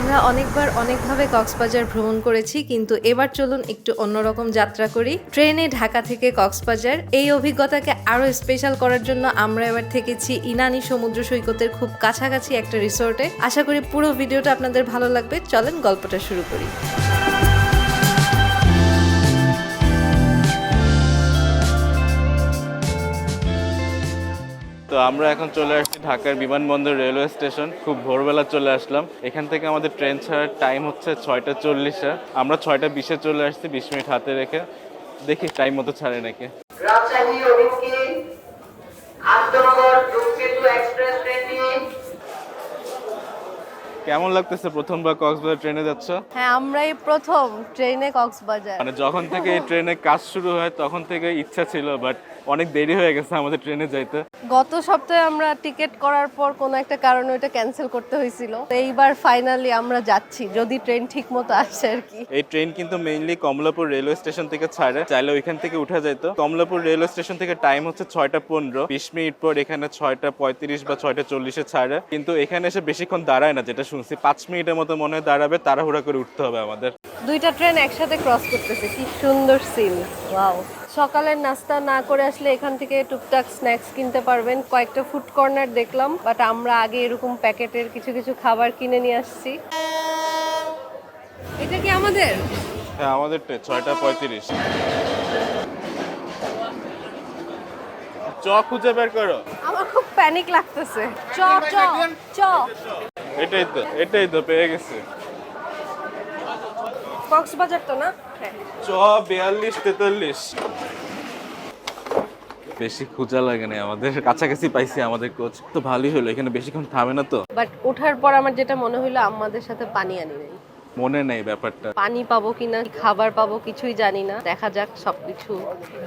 আমরা অনেকবার অনেকভাবে কক্সবাজার ভ্রমণ করেছি, কিন্তু এবার চলুন একটু অন্যরকম যাত্রা করি। ট্রেনে ঢাকা থেকে কক্সবাজার, এই অভিজ্ঞতাকে আরও স্পেশাল করার জন্য আমরা এবার থেকেছি ইনানি সমুদ্র সৈকতের খুব কাছাকাছি একটা রিসোর্টে আশা করি পুরো ভিডিওটা আপনাদের ভালো লাগবে, চলেন গল্পটা শুরু করি। তো আমরা এখন চলে আসছি ঢাকার বিমানবন্দর রেলওয়ে স্টেশন। খুব ভোরবেলা চলে আসলাম। এখান থেকে আমাদের ট্রেন ছাড়ার টাইম হচ্ছে ছয়টা চল্লিশে। আমরা ছয়টা বিশে চলে আসছি বিশ মিনিট হাতে রেখে। দেখি টাইম মতো ছাড়ে নাকি। কেমন লাগতেছে প্রথমবার কক্সবাজার ট্রেনে যাচ্ছ? হ্যাঁ আমরাই প্রথম ট্রেনে কক্সবাজার। মানে যখন থেকে এই ট্রেনে কাজ শুরু হয় তখন থেকে ইচ্ছা ছিল বাট অনেক দেরি হয়ে গেছে আমাদের ট্রেনে যাইতে। গত সপ্তাহে আমরা টিকিট করার পর কোনো একটা কারণে ওইটা ক্যান্সেল করতে হয়েছিল। এইবার ফাইনালি আমরা যাচ্ছি যদি ট্রেন ঠিক মতো আসে আর কি। এই ট্রেন কিন্তু মেইনলি কমলাপুর রেলওয়ে স্টেশন থেকে ছাড়ে চাইলে ওইখান থেকে উঠে যেত কমলাপুর রেলওয়ে স্টেশন থেকে টাইম হচ্ছে ছয়টা পনেরো বিশ মিনিট পর এখানে ছয়টা পঁয়ত্রিশ বা ছয়টা চল্লিশে ছাড়ে। কিন্তু এখানে এসে বেশিক্ষণ দাঁড়ায় না যেটা শুনছি। পাঁচ মিনিটের মতো মনে হয় দাঁড়াবে তাড়াহুড়া করে উঠতে হবে আমাদের। দুইটা ট্রেন একসাথে ক্রস করতেছে কি সুন্দর সিন ওয়াও সকালের নাস্তা না করে আসলে এখান থেকে টুকটাক স্ন্যাক্স কিনতে পারবেন। কয়েকটা ফুড কর্নার দেখলাম বাট আমরা আগে এরকম প্যাকেটের কিছু কিছু খাবার কিনে নিয়ে আসছি। এটা কি আমাদের? হ্যাঁ আমাদের ছয়টা পঁয়ত্রিশ। চ খুঁজে বের করো। আমার খুব প্যানিক লাগতেছে। চ চ চ। এটাই তো এটাই তো পেয়ে গেছে। কক্সবাজার তো না? হ্যাঁ। চ বিয়াল্লিশ তেতাল্লিশ। বেশি খোঁজা লাগে না আমাদের। কাছাকাছি পাইছি আমাদের কোচ। তো ভালোই হলো, এখানে বেশিক্ষণ থামে না তো। বাট ওঠার পর আমার যেটা মনে হলো আমাদের সাথে পানি আনি নাই। মনে নেই ব্যাপারটা। পানি পাবো কিনা খাবার পাবো কিছুই জানি না। দেখা যাক সবকিছু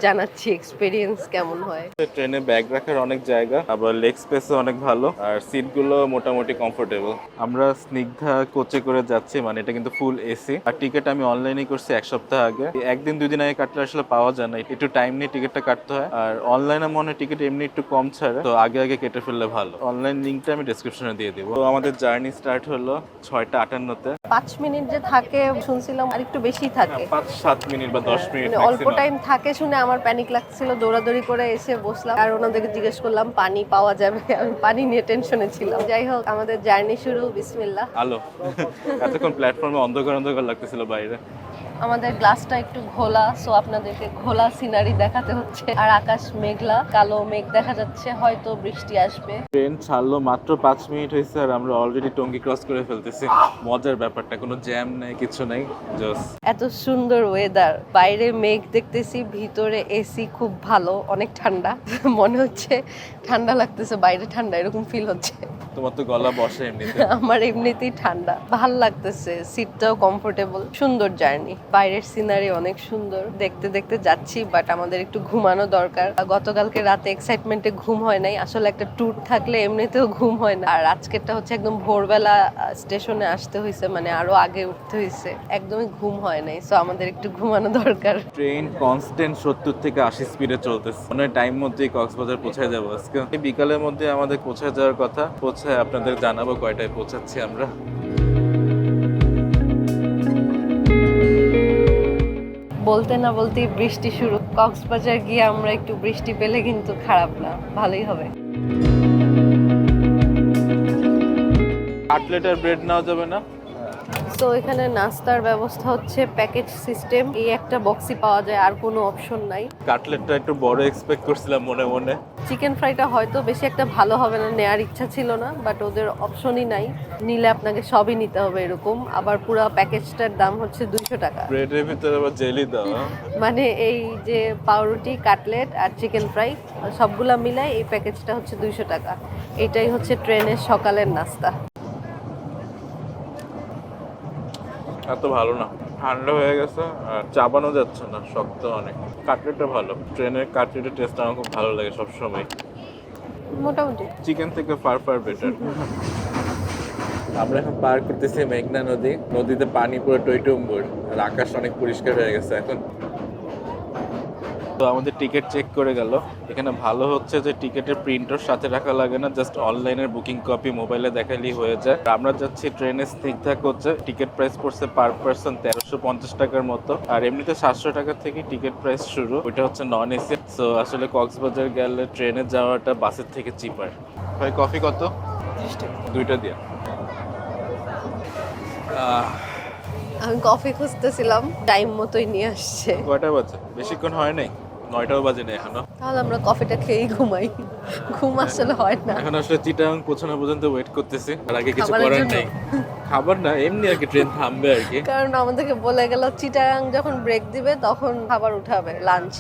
জানাচ্ছি এক্সপিরিয়েন্স কেমন হয়। ট্রেনে ব্যাগ রাখার অনেক জায়গা আবার লেগ স্পেসও অনেক ভালো আর সিটগুলো মোটামুটি কমফোর্টেবল আমরা স্নিগ্ধা কোচে করে যাচ্ছি মানে এটা কিন্তু ফুল এসি আর টিকিট আমি অনলাইনে করছি এক সপ্তাহ আগে। একদিন দুই দিন আগে কাটলে আসলে পাওয়া যায় না একটু টাইম নিয়ে টিকিটটা কাটতে হয়। আর অনলাইনে মনে হয় টিকিট এমনি একটু কম ছাড়ে তো আগে আগে কেটে ফেললে ভালো। অনলাইন লিঙ্কটা আমি ডিসক্রিপশনে দিয়ে দিব। তো আমাদের জার্নি স্টার্ট হলো ছয়টা আটান্নতে। পাঁচ মিনিট যে থাকে শুনছিলাম আর একটু বেশি থাকে। পাঁচ সাত মিনিট বা দশ মিনিট মানে অল্প টাইম থাকে শুনে আমার প্যানিক লাগছিল দৌড়াদৌড়ি করে এসে বসলাম। আর ওনাদেরকে জিজ্ঞেস করলাম পানি পাওয়া যাবে? আমি পানি নিয়ে টেনশনে ছিলাম। যাই হোক আমাদের জার্নি শুরু বিসমিল্লাহ। আলো। এতক্ষণ প্ল্যাটফর্মে অন্ধকার অন্ধকার লাগতেছিল বাইরে। আমাদের গ্লাসটা একটু ঘোলা সো আপনাদেরকে ঘোলা সিনারি দেখাতে হচ্ছে। আর আকাশ মেঘলা কালো মেঘ দেখা যাচ্ছে হয়তো বৃষ্টি আসবে। ট্রেন ছাড়লো মাত্র পাঁচ মিনিট হয়েছে আর আমরা অলরেডি টঙ্গি ক্রস করে ফেলতেছি। মজার ব্যাপারটা কোনো জ্যাম নেই কিছু নেই জাস্ট এত সুন্দর ওয়েদার বাইরে মেঘ দেখতেছি ভিতরে এসি খুব ভালো অনেক ঠান্ডা। মনে হচ্ছে ঠান্ডা লাগতেছে বাইরে ঠান্ডা এরকম ফিল হচ্ছে। তোমার তো গলা বসে এমনিতে। আমার এমনিতেই ঠান্ডা। ভালো লাগতেছে সিটটাও কমফোর্টেবল সুন্দর জার্নি বাইরের সিনারি অনেক সুন্দর। দেখতে দেখতে যাচ্ছি বাট আমাদের একটু ঘুমানো দরকার। গতকালকে রাতে এক্সাইটমেন্টে ঘুম হয় নাই। আসলে একটা ট্যুর থাকলে এমনিতেও ঘুম হয় না। আর আজকেরটা হচ্ছে একদম ভোরবেলা স্টেশনে আসতে হয়েছে মানে আরও আগে উঠতে হয়েছে একদমই ঘুম হয় নাই সো আমাদের একটু ঘুমানো দরকার। ট্রেন কনস্ট্যান্ট সত্তর থেকে আশি স্পিডে চলতেছে। মনে টাইম মধ্যেই কক্সবাজার পৌঁছে যাব আজকে। বিকালের মধ্যে আমাদের পৌঁছে যাওয়ার কথা। পৌঁছায় আপনাদের জানাব কয়টায় পৌঁছাচ্ছি আমরা। বলতে না বলতেই বৃষ্টি শুরু। কক্সবাজার গিয়ে আমরা একটু বৃষ্টি পেলে কিন্তু খারাপ না, ভালোই হবে। কাটলেটের ব্রেড নেওয়া যাবে না? তো এখানে নাস্তার ব্যবস্থা হচ্ছে প্যাকেজ সিস্টেম। এই একটা বক্সই পাওয়া যায় আর কোনো অপশন নাই। কাটলেটটা একটু বড় এক্সপেক্ট করছিলাম মনে মনে। চিকেন ফ্রাইটা হয়তো বেশি একটা ভালো হবে না নেয়ার ইচ্ছা ছিল না বাট ওদের অপশনই নাই। নিলে আপনাকে সবই নিতে হবে এরকম। আবার পুরো প্যাকেজটার দাম হচ্ছে দুইশো টাকা। ব্রেডের ভিতরে আবার জেলি দাও হ্যাঁ? মানে এই যে পাউরুটি কাটলেট আর চিকেন ফ্রাই সবগুলা মিলাই এই প্যাকেজটা হচ্ছে দুইশো টাকা। এটাই হচ্ছে ট্রেনের সকালের নাস্তা। এত ভালো না। ঠান্ডা হয়ে গেছে আর চাপানো যাচ্ছে না শক্ত অনেক। কাটলেটটা ভালো। ট্রেনের কাটলেটের টেস্ট আমার খুব ভালো লাগে সবসময়। মোটামুটি। চিকেন থেকে ফার ফার বেটার আমরা এখন পার করতেছি মেঘনা নদী। নদীতে পানি পুরো টইটুম্বুর। আর আকাশ অনেক পরিষ্কার হয়ে গেছে এখন। তো আমাদের টিকিট চেক করে গেল। এখানে ভালো হচ্ছে যে টিকিটের প্রিন্টর সাথে রাখা লাগে না জাস্ট অনলাইনের বুকিং কপি মোবাইলে দেখালেই হয়ে যায়। আর আমরা যাচ্ছি ট্রেনে স্নিগ্ধা করছে টিকিট প্রাইস পড়ছে পার পার্সন তেরোশো পঞ্চাশ টাকার মতো। আর এমনিতে সাতশো টাকা থেকে টিকিট প্রাইস শুরু ওইটা হচ্ছে নন এসি সো আসলে কক্সবাজার গেলে ট্রেনে যাওয়াটা বাসের থেকে চিপার ভাই কফি কত? দুইটা দিয়া। আমি কফি খুঁজতেছিলাম টাইম মতোই নিয়ে আসছে। কয়টা বাজে? বেশিক্ষণ হয় নাই? নয়টাও বাজে না এখনও তাহলে আমরা কফিটা খেয়েই ঘুমাই। ঘুম আসলে হয় না। এখন আসলে চিটাং পৌঁছানো পর্যন্ত ওয়েট করতেছি আর আগে কিছু করার? নেই। খাবার না এমনি আর কি ট্রেন থামবে আর কি। কারণ আমাদেরকে বলে গেল চিটাং যখন ব্রেক দিবে তখন খাবার উঠাবে লাঞ্চ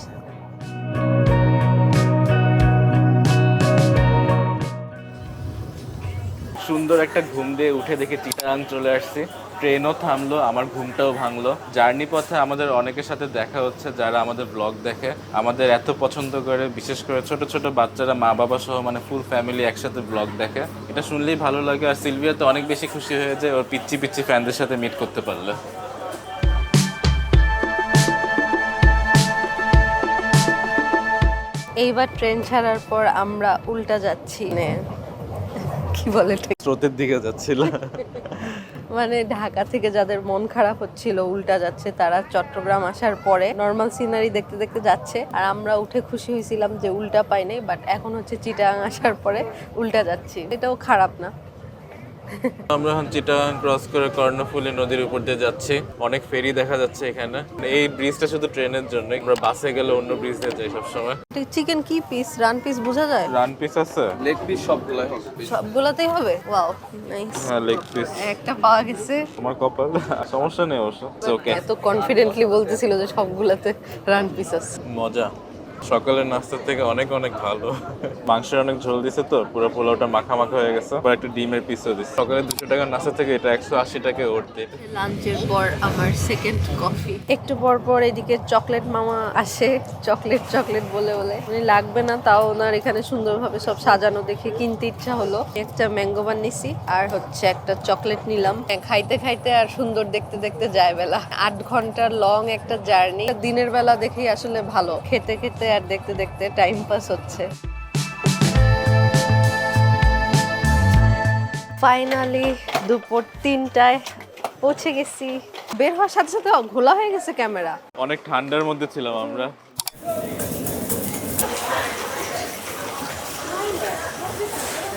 সুন্দর একটা ঘুম দিয়ে উঠে দেখে চিটাং চলে আসছি। ট্রেনও থামলো, আমার ঘুমটাও ভাঙলো। জার্নি পথে আমাদের অনেকের সাথে দেখা হচ্ছে, যারা আমাদের ব্লগ দেখে। আমাদের এত পছন্দ করে, বিশেষ করে ছোট ছোট বাচ্চারা, মা বাবা সহ মানে ফুল ফ্যামিলি একসাথে ব্লগ দেখে। এটা শুনলেই ভালো লাগে, আর সিলভিয়া তো অনেক বেশি খুশি হয়ে যায় ওর পিচ্ছি পিচ্ছি ফ্যানদের সাথে মিট করতে পারলে। এইবার ট্রেন ছাড়ার পর আমরা উল্টা যাচ্ছি। কি বলে স্রোতের দিকে যাচ্ছিল। মানে ঢাকা থেকে যাদের মন খারাপ হচ্ছিল উল্টা যাচ্ছে তারা চট্টগ্রাম আসার পরে নর্মাল সিনারি দেখতে দেখতে যাচ্ছে। আর আমরা উঠে খুশি হয়েছিলাম যে উল্টা পাই নাই বাট এখন হচ্ছে চিটাং আসার পরে উল্টা যাচ্ছি। এটাও খারাপ না। আমরা এখন চিটাগাং ক্রস করে কর্ণফুলী নদীর উপর দিয়ে যাচ্ছি। অনেক ফেরি দেখা যাচ্ছে এখানে। এই ব্রিজটা শুধু ট্রেনের জন্য আমরা বাসে গেলে অন্য ব্রিজ দিয়ে যাই সবসময়। চিকেন কি পিস রান পিস বোঝা যায়? রান পিস আছে? লেগ পিস সবগুলাই হবে। সবগুলাতেই হবে? ওয়াও নাইস হ্যাঁ লেগ পিস একটা পাওয়া গেছে। তোমার কপাল? সমস্যা নেই অবশ্য। ওকে এত কনফিডেন্টলি বলতেছিল যে সবগুলাতে রান পিস আছে। মজা। সকালের নাস্তার থেকে অনেক অনেক ভালো। মাংসের অনেক ঝোল দিছে তো পুরো পোলাওটা মাখা মাখা হয়ে গেছে। বা একটু ডিমের পিসও দিছে। সকালে দুশো টাকার নাস্তা থেকে এটা একশো আশি টাকা উঠতে লাঞ্চের পর আমার সেকেন্ড কফি একটু পর পর এদিকে চকলেট মামা আসে। চকলেট চকলেট বলে বলে। মানে লাগবে না তাও ওনার এখানে সুন্দরভাবে সব সাজানো দেখে কিনতে ইচ্ছা হলো। একটা ম্যাঙ্গো বান নিছি আর হচ্ছে একটা চকলেট নিলাম। খাইতে খাইতে আর সুন্দর দেখতে দেখতে যায় বেলা। আট ঘণ্টার লং একটা জার্নি দিনের বেলা দেখেই আসলে ভালো। খেতে খেতে আর দেখতে দেখতে টাইম পাস হচ্ছে। ফাইনালি দুপুর তিনটায় পৌঁছে গেছি। বের হওয়ার সাথে সাথে ঘোলা হয়ে গেছে ক্যামেরা অনেক ঠান্ডার মধ্যে ছিলাম আমরা।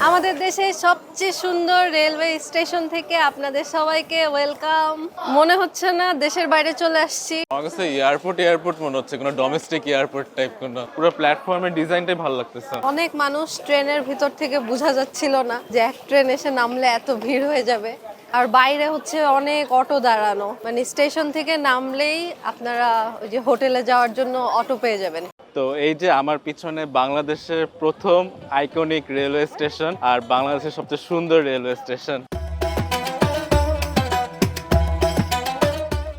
আমাদের দেশের সবচেয়ে সুন্দর রেলওয়ে স্টেশন থেকে আপনাদের সবাইকে ওয়েলকাম। মনে হচ্ছে না দেশের বাইরে চলে আসছি। আমার কাছে এয়ারপোর্ট এয়ারপোর্ট মনে হচ্ছে কোনো ডোমেস্টিক এয়ারপোর্ট টাইপ কোনো। পুরো প্ল্যাটফর্মের ডিজাইনটাই ভালো লাগতেছে। অনেক মানুষ ট্রেনের ভিতর থেকে বোঝা যাচ্ছিল না যে এক ট্রেন এসে নামলে এত ভিড় হয়ে যাবে। আর বাইরে হচ্ছে অনেক অটো দাঁড়ানো। মানে স্টেশন থেকে নামলেই আপনারা ওই যে হোটেলে যাওয়ার জন্য অটো পেয়ে যাবেন। তো এই যে আমার পিছনে বাংলাদেশের প্রথম আইকনিক রেলওয়ে স্টেশন আর বাংলাদেশের সবচেয়ে সুন্দর রেলওয়ে স্টেশন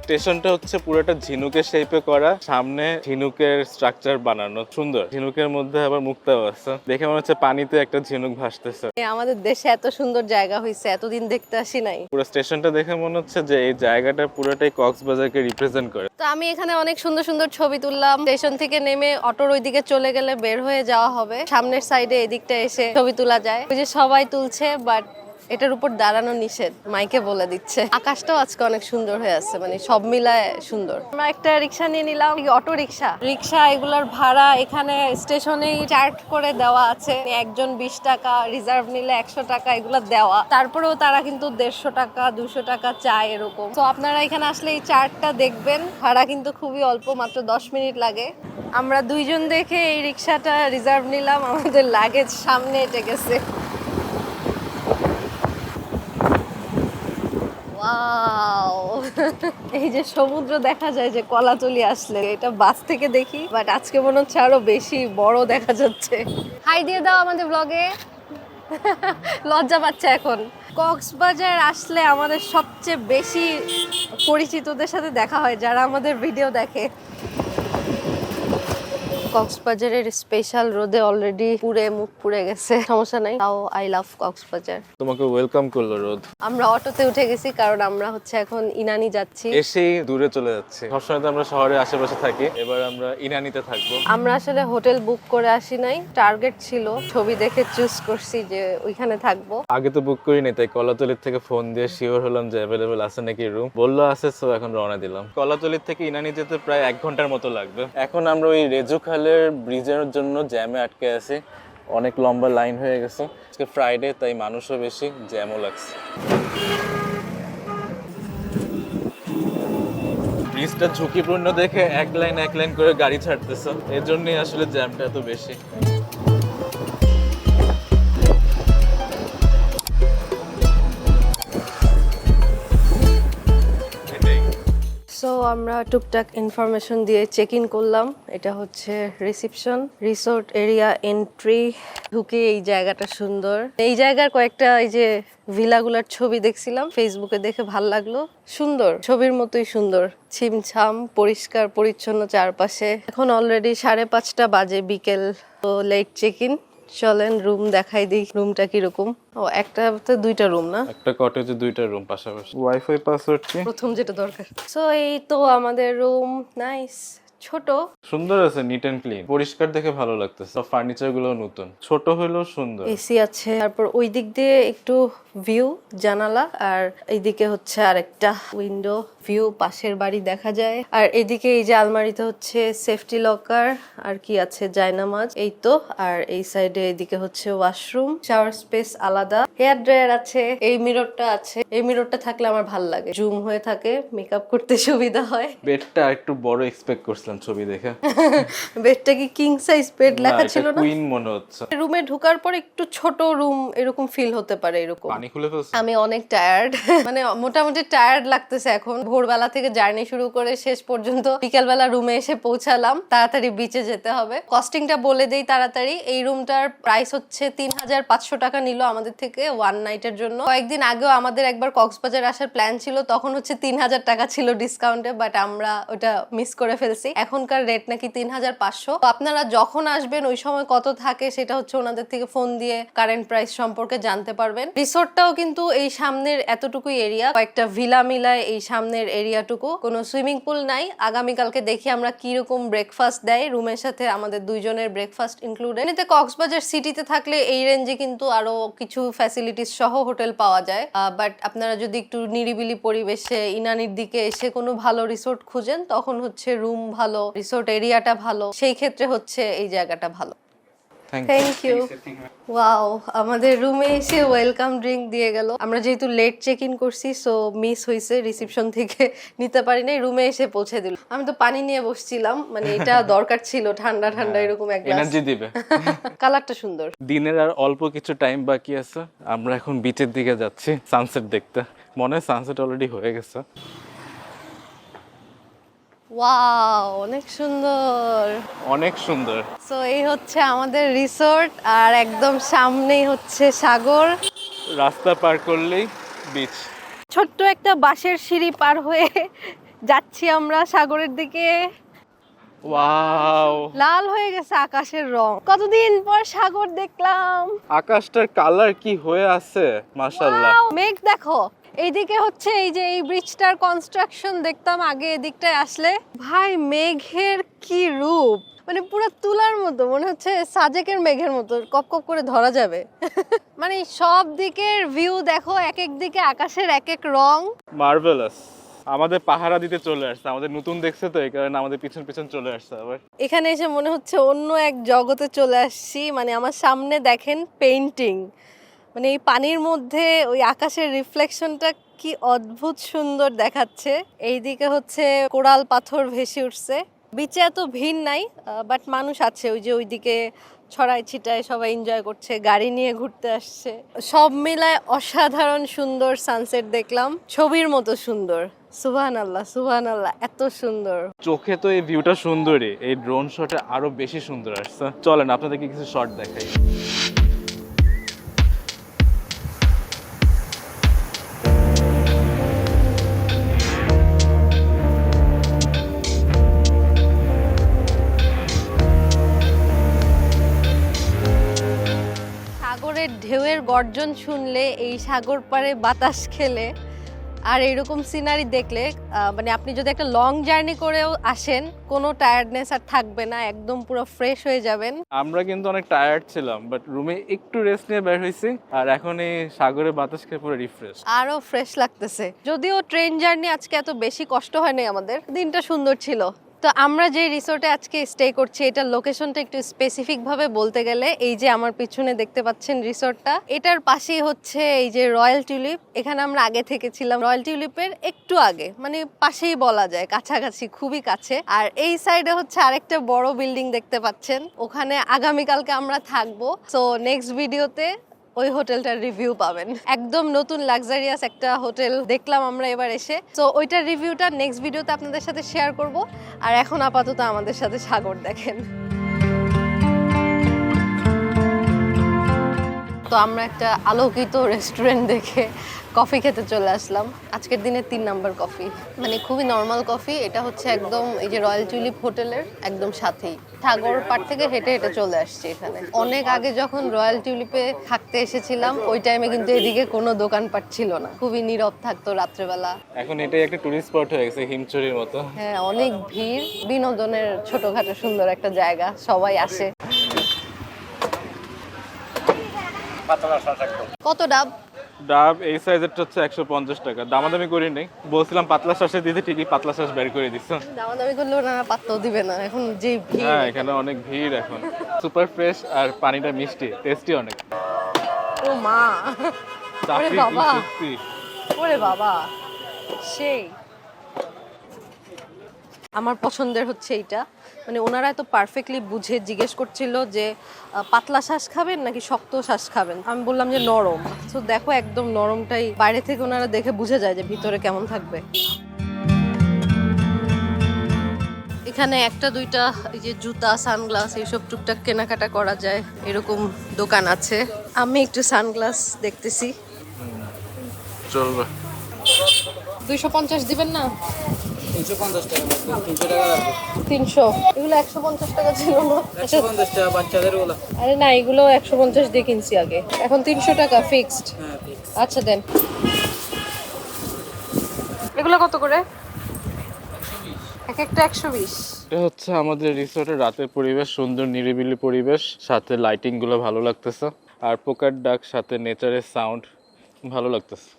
স্টেশনটা হচ্ছে পুরোটা ঝিনুকের শেপে করা। সামনে ঝিনুকের স্ট্রাকচার বানানো। সুন্দর। ঝিনুকের মধ্যে আবার মুক্তাও আছে দেখে মনে হচ্ছে পানিতে একটা ঝিনুক ভাসতেছে। আমাদের দেশে এত সুন্দর জায়গা হয়েছে এতদিন দেখতে আসি নাই। পুরো স্টেশনটা দেখে মনে হচ্ছে যে এই জায়গাটা পুরোটাই কক্সবাজারকে রিপ্রেজেন্ট করে। তো আমি এখানে অনেক সুন্দর সুন্দর ছবি তুললাম। স্টেশন থেকে নেমে অটোর ওইদিকে চলে গেলে বের হয়ে যাওয়া হবে। সামনের সাইডে এদিকটা এসে ছবি তোলা যায়। ওই যে সবাই তুলছে বাট এটার উপর দাঁড়ানো নিষেধ, মাইকে বলে দিচ্ছে। আকাশটাও আজকে অনেক সুন্দর হয়ে আছে মানে সব মিলায় সুন্দর। আমরা একটা রিক্সা নিয়ে নিলাম অটো রিক্সা। রিক্সা, এগুলোর ভাড়া এখানে স্টেশনেই চার্ট করে দেওয়া আছে। একজন বিশ টাকা, রিজার্ভ নিলে একশো টাকা এগুলো দেওয়া। তারপরেও তারা কিন্তু দেড়শো টাকা, দুশো টাকা চায় এরকম। তো আপনারা এখানে আসলে এই চার্টটা দেখবেন। ভাড়া কিন্তু খুবই অল্প, মাত্র দশ মিনিট লাগে। আমরা দুইজন দেখে এই রিক্সাটা রিজার্ভ নিলাম, আমাদের লাগেজ সামনে এটে গেছে। এই যে সমুদ্র দেখা যায় যে কলাতলি আসলে, এটা বাস থেকে দেখি বাট আজকে মনে হচ্ছে আরও বেশি বড় দেখা যাচ্ছে। হাই দিয়ে দাও আমাদের ব্লগে লজ্জা পাচ্ছে এখন। কক্সবাজার আসলে আমাদের সবচেয়ে বেশি পরিচিতদের সাথে দেখা হয়, যারা আমাদের ভিডিও দেখে। কক্সবাজারের স্পেশাল রোদে অলরেডি পুড়ে মুখ পুড়ে গেছে। সমস্যা নাই। তাও আই লাভ কক্সবাজার। তোমাকে ওয়েলকাম করল রোদ। আমরা অটোতে উঠে গেছি কারণ আমরা হচ্ছে এখন ইনানি যাচ্ছি। এসেই দূরে চলে যাচ্ছে। সবসময় তো আমরা শহরের আশেপাশে থাকি। এবার আমরা ইনানিতে থাকব। আমরা আসলে হোটেল বুক করে আসি নাই। টার্গেট ছিল। ছবি দেখে চুজ করছি যে ওইখানে থাকব। আগে তো বুক করিনি তাই কলাতলির থেকে ফোন দিয়ে শিওর হলাম যে অ্যাভেলেবেল আছে নাকি রুম বলল আছে সো এখন রওনা দিলাম। কলাতলির থেকে ইনানি যেতে প্রায় এক ঘণ্টার মতো লাগবে। এখন আমরা ওই রেজুখালের ব্রিজের জন্য জ্যামে আটকে আছে। অনেক লম্বা লাইন হয়ে গেছে। আজকে ফ্রাইডে তাই মানুষও বেশি জ্যামও লাগছে। ব্রিজটা ঝুঁকিপূর্ণ দেখে এক লাইন এক লাইন করে গাড়ি ছাড়তেছে। এর জন্যই আসলে জ্যামটা এত বেশি। আমরা টুকটাক ইনফরমেশন দিয়ে চেক ইন করলাম। এটা হচ্ছে রিসিপশন রিসোর্ট এরিয়া এন্ট্রি ঢুকে এই জায়গাটা সুন্দর। এই জায়গার কয়েকটা এই যে ভিলাগুলার ছবি দেখছিলাম ফেসবুকে দেখে ভালো লাগল। সুন্দর, ছবির মতোই সুন্দর। ছিমছাম, পরিষ্কার, পরিচ্ছন্ন চারপাশে। এখন অলরেডি সাড়ে পাঁচটা বাজে বিকেল, তো লেট চেক ইন চলেন রুম দেখাই দিই রুমটা কীরকম। ও একটা তো দুইটা রুম না? একটা কটেজে দুইটা রুম পাশাপাশি। ওয়াইফাই পাসওয়ার্ড কি? প্রথম যেটা দরকার। সো এই তো আমাদের রুম নাইস ছোট। সুন্দর আছে নিট এন্ড ক্লিন পরিষ্কার দেখে ভালো লাগতেছে। সব ফার্নিচারগুলো নতুন। ছোট হলেও সুন্দর। এসি আছে তারপর ওই দিক দিয়ে একটু ভিউ জানালা আর এইদিকে হচ্ছে আরেকটা উইন্ডো ভিউ পাশের বাড়ি দেখা যায়। আর এদিকে এই যে আলমারিতে হচ্ছে সেফটি লকার আর কি আছে জায়নামাজ এই তো। আর এই সাইডে এদিকে হচ্ছে washroom shower space hair. Dryer dryer আছে এই মিররটা আছে। এই মিররটা থাকলে আমার ভালো লাগে। জুম হয়ে থাকে মেকআপ করতে সুবিধা হয়। বেডটা একটু বড় এক্সপেক্ট করছিলাম ছবি দেখে। বেডটা কি কিং সাইজ বেড লেখা ছিল না? কুইন মনে হচ্ছে। রুমে ঢোকার পর একটু ছোট রুম এরকম ফিল হতে পারে এরকম। পানি খুলে ফেলছে? আমি অনেক টায়ার্ড মানে মোটামুটি টায়ার্ড লাগতেছে এখন। ভোরবেলা থেকে জার্নি শুরু করে শেষ পর্যন্ত বিকেলবেলা রুমে এসে পৌঁছালাম। তাড়াতাড়ি বিচে যেতে হবে। কস্টিংটা বলে দেই তাড়াতাড়ি। এই রুমটার প্রাইস হচ্ছে তিন হাজার পাঁচশো টাকা নিল আমাদের থেকে। ওয়ান নাইটের জন্য। কয়েকদিন আগেও আমাদের একবার কক্সবাজার আসার প্ল্যান ছিল, তখন হচ্ছে তিন হাজার টাকা ছিল ডিসকাউন্টে বাট আমরা ওটা মিস করে ফেলছি। এখনকার রেট নাকি তিন হাজার পাঁচশো আপনারা যখন আসবেন, ওই সময় কত থাকে সেটা হচ্ছে ওনাদের থেকে ফোন দিয়ে কারেন্ট প্রাইস সম্পর্কে জানতে পারবেন। রিসোর্টটাও কিন্তু এই সামনের এতটুকুই এরিয়া কয়েকটা ভিলা মিলায় এই সামনের এরিয়াটুকু কোনো সুইমিং পুল নাই। আগামীকালকে দেখি আমরা কীরকম ব্রেকফাস্ট দেয়। রুমের সাথে আমাদের দুইজনের ব্রেকফাস্ট ইনক্লুডেড এতে কক্সবাজার সিটিতে থাকলে এই রেঞ্জে কিন্তু আরও কিছু ফ্যাসিলিটিস সহ হোটেল পাওয়া যায়। বাট আপনারা যদি একটু নিরিবিলি পরিবেশে, ইনানির দিকে এসে কোনো ভালো রিসোর্ট খুঁজেন, তখন হচ্ছে রুম ভালো রিসোর্ট এরিয়াটা ভালো। সেই ক্ষেত্রে হচ্ছে এই জায়গাটা ভালো। থ্যাংক ইউ ওয়াও আমাদের রুমে এসে ওয়েলকাম ড্রিঙ্ক দিয়ে গেল। আমরা যেহেতু লেট চেক ইন করছি সো মিস হয়েছে রিসেপশন থেকে। নিতে পারি নাই রুমে এসে পৌঁছে দিল। আমি তো পানি নিয়ে বসছিলাম মানে এটা দরকার ছিল ঠান্ডা ঠান্ডা এরকম এক এনার্জি দিবে। কালারটা সুন্দর। দিনের আর অল্প কিছু টাইম বাকি আছে আমরা এখন বিচের দিকে যাচ্ছি সানসেট দেখতে। মনে হয় সানসেট অলরেডি হয়ে গেছে। ওয়াও অনেক সুন্দর। অনেক সুন্দর। সো এই হচ্ছে আমাদের রিসোর্ট আর একদম সামনেই হচ্ছে সাগর। রাস্তা পার করলেই বিচ ছোট্ট একটা বাঁশের সিঁড়ি পার হয়ে যাচ্ছি আমরা সাগরের দিকে। ওয়াও লাল হয়ে গেছে আকাশের রং। কতদিন পর সাগর দেখলাম। আকাশটার কালার কি হয়ে আছে? মাশাআল্লাহ। মেঘ দেখো। এইদিকে হচ্ছে এই যে এই ব্রিজটার কনস্ট্রাকশন দেখতাম আগে এদিকটায় আসলে। ভাই মেঘের কি রূপ? মানে পুরো তুলার মতো মনে হচ্ছে সাজেকের মেঘের মতো কপ কপ করে ধরা যাবে। মানে সব দিকের ভিউ দেখো এক এক দিকে আকাশের এক এক রং। মার্ভেলাস আমাদের পাহারা দিতে চলে আসছে আমাদের নতুন দেখছে তো এই কারণে আমাদের পিছন পিছন চলে আসছে আবার। এখানে এসে মনে হচ্ছে অন্য এক জগতে চলে আসছি মানে আমার সামনে দেখেন পেইন্টিং মানে এই পানির মধ্যে ওই আকাশের রিফ্লেকশনটা কি অদ্ভুত সুন্দর দেখাচ্ছে। এইদিকে হচ্ছে কোরাল পাথর ভেসে উঠছে। বিচে এত ভিড় নাই বাট মানুষ আছে, ওই যে ওইদিকে ছড়াই ছিটায় সবাই এনজয় করছে, গাড়ি নিয়ে ঘুরতে আসছে। সব মিলায় অসাধারণ সুন্দর সানসেট দেখলাম, ছবির মতো সুন্দর। সুবহান আল্লাহ সুবহান আল্লাহ এত সুন্দর। চোখে তো এই ভিউটা সুন্দরই, এই ড্রোন শটে আরও বেশি সুন্দর আসছে। চলেন, আপনাদেরকে কিছু শট দেখাই। গর্জন শুনলে এই সাগর পাড়ে বাতাস খেলে আর এইরকম সিনারি দেখলে মানে আপনি যদি একটা লং জার্নি করেও আসেন কোনো টায়ার্ডনেস আর থাকবে না একদম পুরো ফ্রেশ হয়ে যাবেন। আমরা কিন্তু অনেক টায়ার্ড ছিলাম বাট রুমে একটু রেস্ট নিয়ে বের হয়েছি আর এখন এই সাগরে বাতাস খেয়ে পুরো রিফ্রেশ আরও ফ্রেশ লাগতেছে। যদিও ট্রেন জার্নি আজকে এত বেশি কষ্ট হয়নি আমাদের দিনটা সুন্দর ছিল। তো আমরা যে রিসোর্টে আজকে স্টে করছি, এটার লোকেশনটা একটু স্পেসিফিক ভাবে বলতে গেলে, এই যে আমার পিছনে দেখতে পাচ্ছেন রিসোর্টটা এটার পাশেই হচ্ছে এই যে রয়্যাল টিউলিপ এখানে আমরা আগে থেকে ছিলাম রয়্যাল টিউলিপের একটু আগে মানে পাশেই বলা যায়, কাছাকাছি, খুবই কাছে। আর এই সাইডে হচ্ছে আরেকটা বড় বিল্ডিং দেখতে পাচ্ছেন। ওখানে আগামীকালকে আমরা থাকব। সো নেক্সট ভিডিওতে ওই হোটেলটার রিভিউ পাবেন। একদম নতুন লাক্সারিয়াস একটা হোটেল দেখলাম আমরা এবার এসে। তো ওইটার রিভিউটা নেক্সট ভিডিওতে আপনাদের সাথে শেয়ার করব। আর এখন আপাতত আমাদের সাথে সাগর দেখেন। তো আমরা একটা আলোকিত রেস্টুরেন্ট দেখে কফি খেতে চলে আসলাম। আজকের দিনের তিন নাম্বার কফি। মানে খুবই নর্মাল কফি। এটা হচ্ছে একদম এই যে রয়্যাল টিউলিপ হোটেলের একদম সাথেই। সাগর পাড় থেকে হেঁটে হেঁটে চলে আসছে এখানে। অনেক আগে যখন রয়্যাল টিউলিপে থাকতে এসেছিলাম ওই টাইমে কিন্তু এদিকে কোনো দোকানপাট ছিল না। খুবই নীরব থাকতো রাত্রেবেলা। এখন এটাই একটা টুরিস্ট স্পট হয়ে গেছে হিমচুরির মতো। হ্যাঁ অনেক ভিড়। বিনোদনের ছোটখাটো সুন্দর একটা জায়গা সবাই আসে। কত ডাব? ডাব এই সাইজেরটা হচ্ছে একশো পঞ্চাশ টাকা। দামাদামি করি নাই। বলছিলাম পাতলা শ্বাসে দিতে ঠিকই পাতলা শ্বাস বের করে দিচ্ছ দামাদামি করলেও না পাতলাও দিবে না। এখন যে ভিড়। হ্যাঁ এখানে অনেক ভিড় এখন। সুপার ফ্রেশ আর পানিটা মিষ্টি টেস্টি অনেক। ও মা। ওরে বাবা। ওরে বাবা। সেই। আমার পছন্দের হচ্ছে এইটা। মানে ওনারা এত পারফেক্টলি বুঝে জিজ্ঞেস করছিল যে পাতলা শ্বাস খাবেন নাকি শক্ত শ্বাস খাবেন? আমি বললাম যে নরম। তো দেখো একদম নরমটাই বাইরে থেকে ওনারা দেখে বুঝে যায় যে ভিতরে কেমন থাকবে। এখানে একটা দুইটা এই যে জুতা সানগ্লাস এইসব টুকটাক কেনাকাটা করা যায়। এরকম দোকান আছে। আমি একটু সানগ্লাস দেখতেছি। চলবে। দুইশো পঞ্চাশ দিবেন না? তিনশো পঞ্চাশ টাকা তিনশো টাকা লাগবে। তিনশো। এগুলো একশো পঞ্চাশ টাকা ছিল না। একশো পঞ্চাশ টাকা বাচ্চাদের ওগুলো। আরে না এগুলো একশো পঞ্চাশ দিয়ে কিনছি আগে। এখন তিনশো টাকা ফিক্সড। হ্যাঁ আচ্ছা দেন। এগুলো কত করে? এক একটা একশো বিশ। এটা হচ্ছে আমাদের রিসোর্টের রাতের পরিবেশ সুন্দর নিরিবিলি পরিবেশ সাথে লাইটিংগুলো ভালো লাগতেছে আর পোকার ডাক সাথে নেচারের সাউন্ড ভালো লাগতেছে।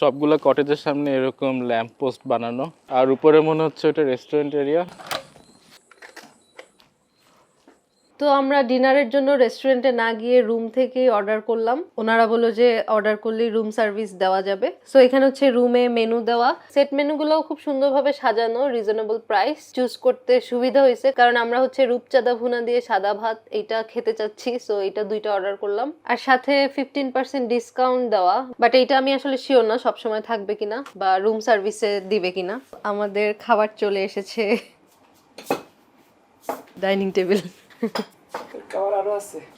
সবগুলো কটেজের সামনে এরকম ল্যাম্প পোস্ট বানানো। আর উপরে মনে হচ্ছে ওটা রেস্টুরেন্ট এরিয়া তো আমরা ডিনারের জন্য রেস্টুরেন্টে না গিয়ে রুম থেকেই অর্ডার করলাম। ওনারা বলল যে অর্ডার করলেই রুম সার্ভিস দেওয়া যাবে। সো এখানে হচ্ছে রুমে মেনু দেওয়া। সেট মেনুগুলোও খুব সুন্দরভাবে সাজানো রিজনেবল প্রাইস চুজ করতে সুবিধা হয়েছে। কারণ আমরা হচ্ছে রূপচাঁদা ভুনা দিয়ে সাদা ভাত এইটা খেতে চাচ্ছি। সো এটা দুইটা অর্ডার করলাম। আর সাথে ফিফটিন পার্সেন্ট ডিসকাউন্ট দেওয়া। বাট এইটা আমি আসলে শিওর না সবসময় থাকবে কিনা বা রুম সার্ভিসে দিবে কিনা। আমাদের খাবার চলে এসেছে। ডাইনিং টেবিল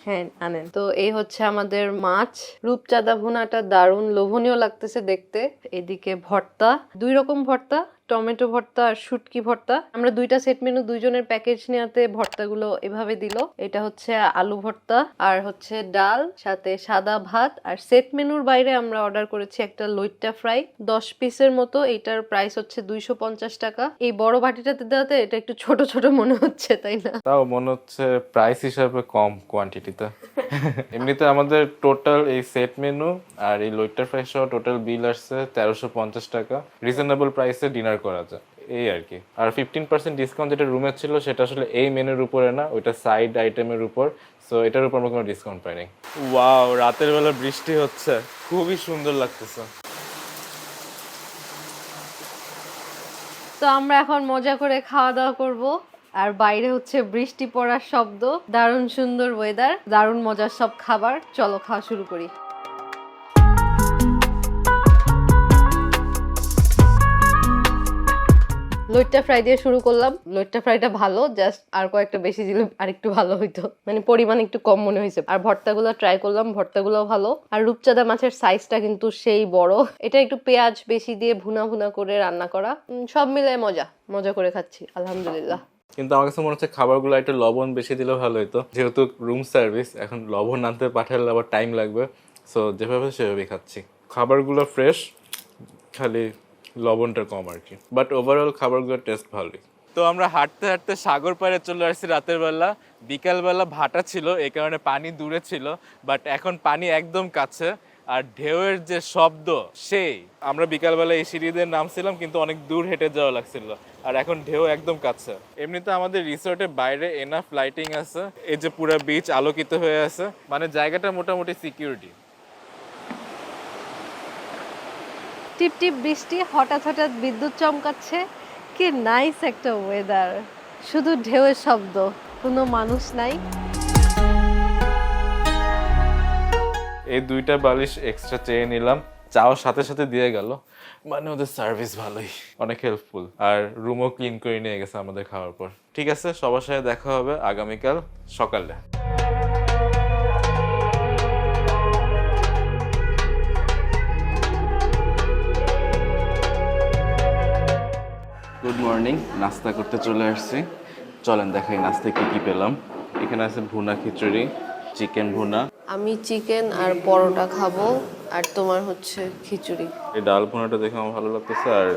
হ্যাঁ আনেন। তো এই হচ্ছে আমাদের মাছ। রূপচাঁদা ভুনাটা দারুণ, লোভনীয় লাগতেছে দেখতে। এদিকে ভর্তা, দুই রকম ভর্তা। টমেটো ভর্তা আর শুটকি ভর্তা। আমরা দুইটা সেট মেনু দুইজনের প্যাকেজ নেওয়াতে ভর্তাগুলো এভাবে দিল। এটা হচ্ছে আলু ভর্তা আর হচ্ছে ডাল, সাথে সাদা ভাত। আর সেট মেনুর বাইরে আমরা অর্ডার করেছি একটা লইট্টা ফ্রাই দশ পিসের মতো, এটার প্রাইস হচ্ছে দুইশো পঞ্চাশ টাকা। এই বড় বাটিটাতে দেওয়াতে এটা একটু ছোট ছোট মনে হচ্ছে, তাই না? তাও মনে হচ্ছে প্রাইস হিসাবে কম কোয়ান্টিটিতে এমনিতে আমাদের টোটাল এই সেট মেনু আর এই লইটার ফ্রাই সহ টোটাল বিল আসছে তেরোশো পঞ্চাশ টাকা। রিজনেবল প্রাইসে ডিনার করা যায়। এই আর কি। আর ফিফটিন পার্সেন্ট ডিসকাউন্ট যেটা রুমে ছিল সেটা আসলে এই মেনুর উপরে না ওইটা সাইড আইটেমের উপর। সো এটার উপর আমরা কোনো ডিসকাউন্ট পাইনি। ওয়াও রাতের বেলা বৃষ্টি হচ্ছে। খুবই সুন্দর লাগতেছে। তো আমরা এখন মজা করে খাওয়া দাওয়া করব। আর বাইরে হচ্ছে বৃষ্টি পড়ার শব্দ। দারুণ সুন্দর ওয়েদার দারুণ মজার সব খাবার। চলো খাওয়া শুরু করি। লইট্টা ফ্রাই দিয়ে শুরু করলাম। লইট্টা ফ্রাইটা ভালো জাস্ট আর কয়েকটা বেশি দিলে আর একটু ভালো হইতো। মানে পরিমাণ একটু কম মনে হয়েছে। আর ভর্তাগুলো ট্রাই করলাম ভর্তাগুলো ভালো। আর রূপচাঁদা মাছের সাইজটা কিন্তু সেই বড়। এটা একটু পেঁয়াজ বেশি দিয়ে ভুনা ভুনা করে রান্না করা। সব মিলে মজা। মজা করে খাচ্ছি, আলহামদুলিল্লাহ। কিন্তু আমার কাছে মনে হচ্ছে খাবারগুলো একটু লবণ বেশি দিলে ভালো হতো যেহেতু রুম সার্ভিস এখন লবণ আনতে পাঠালে আবার টাইম লাগবে। সো যেভাবে সেভাবেই খাচ্ছি। খাবারগুলো ফ্রেশ খালি লবণটা কম আর কি। বাট ওভারঅল খাবারগুলোর টেস্ট ভালোই। তো আমরা হাঁটতে হাঁটতে সাগর পাড়ে চলে আসছি রাতের বেলা। বিকালবেলা ভাটা ছিল এই কারণে পানি দূরে ছিল বাট এখন পানি একদম কাছে। আর ঢেউয়ের যে শব্দ, সেই। আমরা বিকালবেলা এই সিঁড়িদের নামছিলাম, কিন্তু অনেক দূর হেঁটে যাওয়া লাগছিল। আর এখন ঢেউ একদম কাছে। এমনিতে আমাদের রিসোর্টের বাইরে এনাফ লাইটিং আছে। এই যে পুরো বিচ আলোকিত হয়ে আছে। মানে জায়গাটা মোটামুটি সিকিউরিটি টিপ টিপ বৃষ্টি, হঠাৎ হঠাৎ বিদ্যুৎ চমকাচ্ছে। কি নাইস একটা ওয়েদার শুধু ঢেউয়ের শব্দ, কোনো মানুষ নাই। এই দুইটা বালিশ এক্সট্রা চেয়ে নিলাম। চাওয়ার সাথে সাথে দিয়ে গেল। মানে ওদের সার্ভিস ভালোই। অনেক হেল্পফুল আর রুমও ক্লিন করে নিয়ে গেছে আমাদের খাওয়ার পর। ঠিক আছে, সবার সাথে দেখা হবে আগামীকাল সকালে। গুড মর্নিং নাস্তা করতে চলে আসছি। চলেন দেখাই নাস্তায় কি কি পেলাম। এখানে আছে ভুনা খিচুড়ি চিকেন ভুনা। আমি চিকেন আর পরোটা খাব আর তোমার হচ্ছে খিচুড়ি। এই ডাল ভুনাটা দেখে আমার ভালো লাগতেছে আর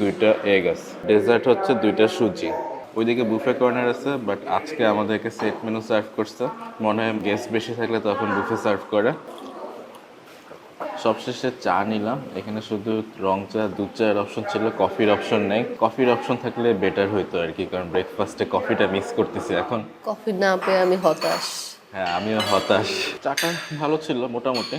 দুইটা এগ আছে। ডেজার্ট হচ্ছে দুইটা সুজি। ওইদিকে বুফে কর্নার আছে বাট আজকে আমাদেরকে সেট মেনু সার্ভ করছে। মনে হয় গেস্ট বেশি থাকলে তখন বুফে সার্ভ করে। সবশেষে চা নিলাম। এখানে শুধু রং চা দুধ চায়ের অপশন ছিল কফির অপশন নেই। কফির অপশন থাকলে বেটার হইতো আর কি কারণ ব্রেকফাস্টে কফিটা মিস করতেছি এখন। কফি না পেয়ে আমি হতাশ। হ্যাঁ আমিও হতাশ। চাটা ভালো ছিল মোটামুটি।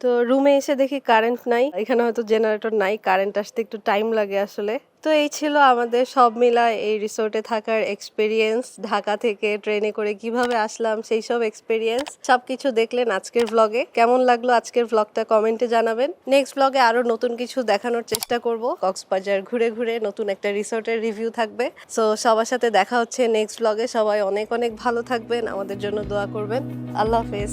তো রুমে এসে দেখি কারেন্ট নাই। এখানে হয়তো জেনারেটর নাই কারেন্ট আসতে একটু টাইম লাগে আসলে। তো এই ছিল আমাদের সব মিলায় এই রিসোর্টে থাকার এক্সপিরিয়েন্স ঢাকা থেকে ট্রেনে করে কীভাবে আসলাম, সেই সব এক্সপিরিয়েন্স সবকিছু দেখলেন আজকের ব্লগে কেমন লাগল আজকের ব্লগটা কমেন্টে জানাবেন। নেক্সট ব্লগে আরও নতুন কিছু দেখানোর চেষ্টা করব। কক্সবাজার ঘুরে ঘুরে নতুন একটা রিসোর্টের রিভিউ থাকবে। সো সবার সাথে দেখা হচ্ছে নেক্সট ব্লগে সবাই অনেক অনেক ভালো থাকবেন। আমাদের জন্য দোয়া করবেন। আল্লাহ হাফেজ।